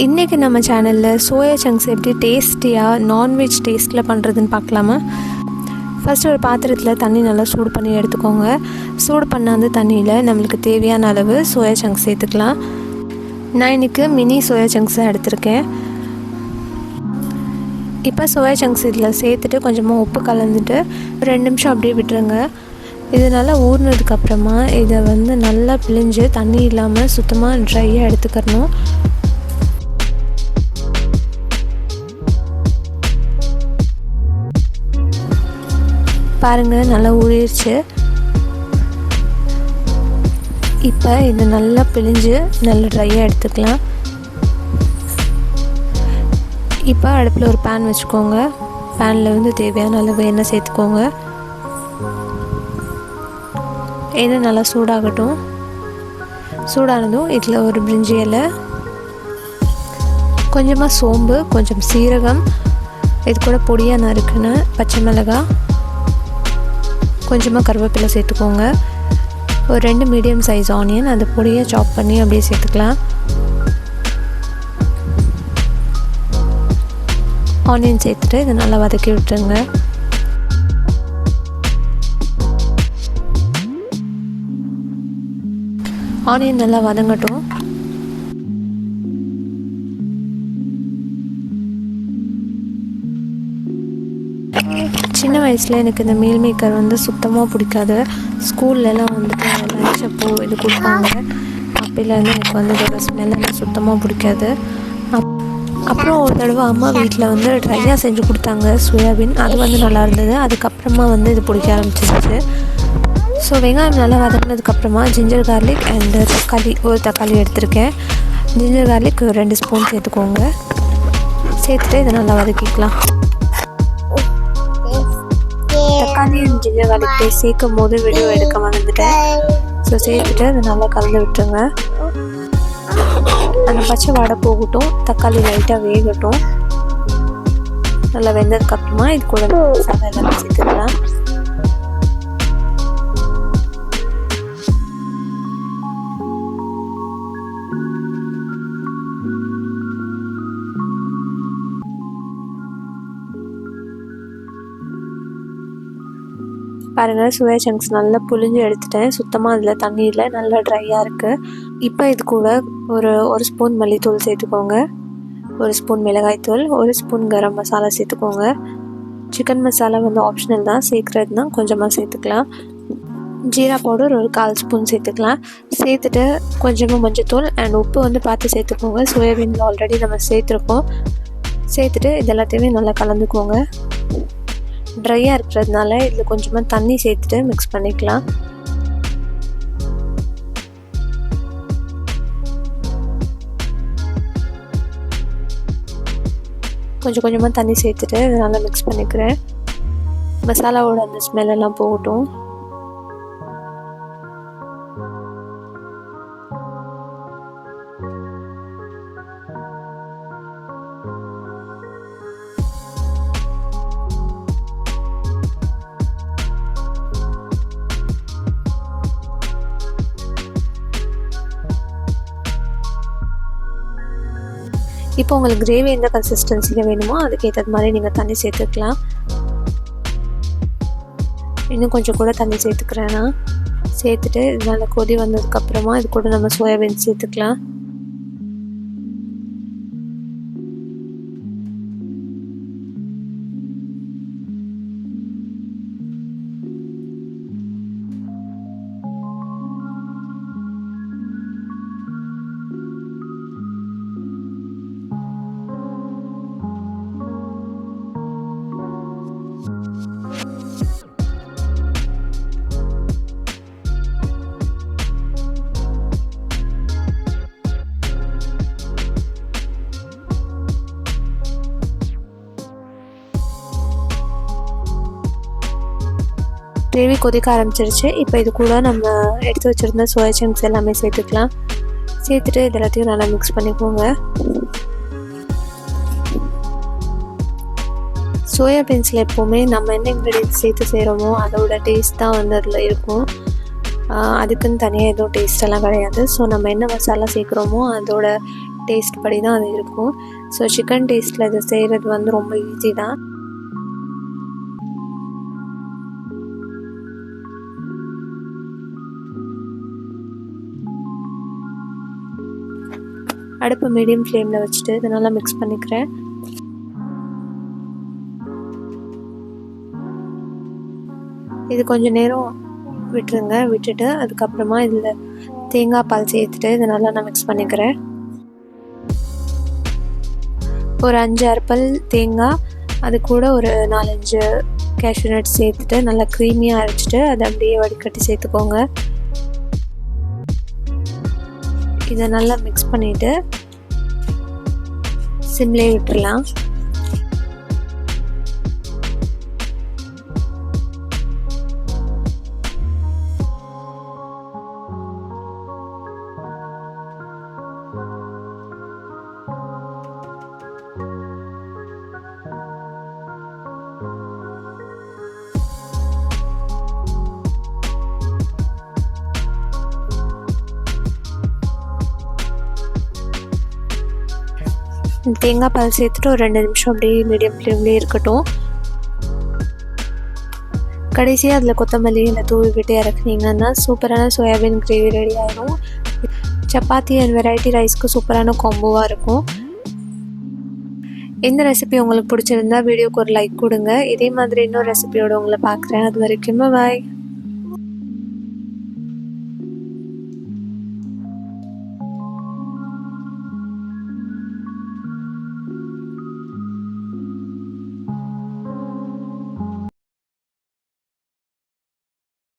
இன்றைக்கி நம்ம சேனலில் சோயா சங்க்ஸ் எப்படி டேஸ்டியாக நான்வெஜ் டேஸ்ட்டில் பண்ணுறதுன்னு பார்க்கலாமா? ஃபஸ்ட்டு ஒரு பாத்திரத்தில் தண்ணி நல்லா சூடு பண்ணி எடுத்துக்கோங்க. சூடு பண்ண அந்த தண்ணியில் நம்மளுக்கு தேவையான அளவு சோயா சங்க்ஸ் சேர்த்துக்கலாம். நான் இன்றைக்கி மினி சோயா சங்க்ஸை எடுத்திருக்கேன். இப்போ சோயா சங்க்ஸ் இதில் சேர்த்துட்டு கொஞ்சமாக உப்பு கலந்துட்டு ஒரு ரெண்டு நிமிஷம் அப்படியே விட்டுருங்க. இது நல்லா ஊறினதுக்கப்புறமா இதை வந்து நல்லா பிழிஞ்சு தண்ணி இல்லாமல் சுத்தமாக ட்ரையாக எடுத்துக்கிறணும். பாருங்கள் நல்லா ஊறிடுச்சு இப்போ இது நல்லா பிழிஞ்சு நல்லா ட்ரையாக எடுத்துக்கலாம். இப்போ அடுப்பில் ஒரு பேன் வச்சுக்கோங்க. பேனில் வந்து தேவையான அளவு எண்ணெய் சேர்த்துக்கோங்க. எண்ணெய் நல்லா சூடாகட்டும். சூடானதும் இதில் ஒரு பிரிஞ்சி இலை கொஞ்சமாக சோம்பு கொஞ்சம் சீரகம் இது கூட பொடியாக நறுக்குன்னு பச்சை மிளகாய் கொஞ்சமாக கருவேப்பிலை சேர்த்துக்கோங்க. ஒரு ரெண்டு மீடியம் சைஸ் ஆனியன் அந்த பொடியை சாப் பண்ணி அப்படியே சேர்த்துக்கலாம். ஆனியன் சேர்த்துட்டு இதை நல்லா வதக்கி விட்டுருங்க. ஆனியன் நல்லா வதங்கட்டும். சின்ன வயசில் எனக்கு இந்த மீல் மேக்கர் வந்து சுத்தமாக பிடிக்காது. ஸ்கூல்லலாம் வந்துட்டு லஞ்ச் அப்போ இது கொடுப்பாங்க. அப்போலேருந்து எனக்கு வந்து இதோட ஸ்மெல் எனக்கு சுத்தமாக பிடிக்காது. அப் அப்புறம் ஒரு தடவை அம்மா வீட்டில் வந்து ட்ரையாக செஞ்சு கொடுத்தாங்க சோயாபீன் அது வந்து நல்லா இருந்தது. அதுக்கப்புறமா வந்து இது பிடிக்க ஆரம்பிச்சிருச்சு. ஸோ வெங்காயம் நல்லா வதங்கினதுக்கப்புறமா ஜிஞ்சர் கார்லிக் அண்டு தக்காளி ஒரு தக்காளி எடுத்திருக்கேன். ஜிஞ்சர் கார்லிக் ரெண்டு ஸ்பூன் சேர்த்துக்கோங்க. சேர்த்துட்டு இதை நல்லா வதக்கிக்கலாம். ஆனியன் ஜிஞ்சர் கார்லிக் பேஸ்ட் சேர்க்கும் போது வீடியோ எடுக்க மறந்துட்டேன். ஸோ சேர்த்துட்டு அதை நல்லா கலந்து விட்டுருங்க. அந்த பச்சை வடை போகட்டும் தக்காளி லைட்டாக வேகட்டும். நல்லா வெந்ததுக்கப்புறமா இது கூட மசாலா எல்லாமே சேர்த்துக்கலாம். பாருங்கள் சுவை சங்க்ஸ் நல்லா புழிஞ்சு எடுத்துட்டேன். சுத்தமாக அதில் தண்ணீரில் நல்லா ட்ரையாக இருக்குது இப்போ இது கூட ஒரு ஒரு ஸ்பூன் மல்லித்தூள் சேர்த்துக்கோங்க. ஒரு ஸ்பூன் மிளகாய்த்தூள் ஒரு ஸ்பூன் கரம் மசாலா சேர்த்துக்கோங்க. சிக்கன் மசாலா வந்து ஆப்ஷனல் தான் சேர்க்குறதுனா கொஞ்சமாக சேர்த்துக்கலாம். ஜீரா பவுடர் ஒரு கால் ஸ்பூன் சேர்த்துக்கலாம். சேர்த்துட்டு கொஞ்சமாக மஞ்சத்தூள் அண்ட் உப்பு வந்து பார்த்து சேர்த்துக்கோங்க. சோயாபீனில் ஆல்ரெடி நம்ம சேர்த்துருக்கோம். சேர்த்துட்டு இது எல்லாத்தையுமே நல்லா கலந்துக்கோங்க. ட்ரையாக இருக்கிறதுனால இதில் கொஞ்சமாக தண்ணி சேர்த்துட்டு மிக்ஸ் பண்ணிக்கலாம். கொஞ்சம் கொஞ்சமாக தண்ணி சேர்த்துட்டு இதை நல்லா மிக்ஸ் பண்ணிக்கிறேன். மசாலாவோட அந்த ஸ்மெல்லெல்லாம் போகட்டும். இப்போ உங்களுக்கு கிரேவி எந்த கன்சிஸ்டன்சியில் வேணுமோ அதுக்கேற்றது மாதிரி நீங்கள் தண்ணி சேர்த்துக்கலாம். இன்னும் கொஞ்சம் கூட தண்ணி சேர்த்துக்கிறேன்னா சேர்த்துட்டு இது நல்லா கொதி வந்ததுக்கப்புறமா இது கூட நம்ம சோயாபீன் சேர்த்துக்கலாம். கிரேவி கொதிக்க ஆரம்பிச்சிருச்சு. இப்போ இது கூட நம்ம எடுத்து வச்சுருந்த சோயா சங்க்ஸ் எல்லாமே சேர்த்துக்கலாம். சேர்த்துட்டு இது எல்லாத்தையும் நல்லா மிக்ஸ் பண்ணிக்கோங்க. சோயா பீன்ஸில் எப்போவுமே நம்ம என்ன இன்க்ரீடியன்ஸ் சேர்த்து செய்கிறோமோ அதோட டேஸ்ட் தான் வந்து அதில் இருக்கும். அதுக்குன்னு தனியாக எதுவும் டேஸ்டெல்லாம் கிடையாது. ஸோ நம்ம என்ன மசாலா சேர்க்குறோமோ அதோட டேஸ்ட் படி தான் அது இருக்கும். ஸோ சிக்கன் டேஸ்ட்டில் இது செய்கிறது வந்து ரொம்ப ஈஸி தான். அடுப்பு மீடியம் ஃப்ளேமில் வச்சுட்டு இதை நல்லா மிக்ஸ் பண்ணிக்கிறேன். இது கொஞ்சம் நேரம் விட்டுருங்க. விட்டுட்டு அதுக்கப்புறமா இதில் தேங்காய் பால் சேர்த்துட்டு இதை நல்லா நான் மிக்ஸ் பண்ணிக்கிறேன். ஒரு அஞ்சு அரைப்பல் தேங்காய் அது கூட ஒரு நாலஞ்சு கேஷ்யூ நட் சேர்த்துட்டு நல்லா க்ரீமியாக அரைச்சிட்டு அதை அப்படியே வடிகட்டி சேர்த்துக்கோங்க. இதை நல்லா மிக்ஸ் பண்ணிவிட்டு சிம்லேயே விட்டுடலாம் தேங்காய் பால் சேர்த்துட்டு ஒரு ரெண்டு நிமிஷம் அப்படியே மீடியம் ஃப்ளேம்லேயே இருக்கட்டும். கடைசியாக அதில் கொத்தமல்லி இல்லை தூவி விட்டு இறக்குனீங்கன்னா சூப்பரான சோயாபீன் கிரேவி ரெடி ஆகிடும் சப்பாத்தி அண்ட் வெரைட்டி ரைஸ்க்கு சூப்பரான காம்போவாக இருக்கும். இந்த ரெசிபி உங்களுக்கு பிடிச்சிருந்தா வீடியோக்கு ஒரு லைக் கொடுங்க. இதே மாதிரி இன்னொரு ரெசிபியோடு உங்களை பார்க்குறேன். அது வரைக்கும் பாய்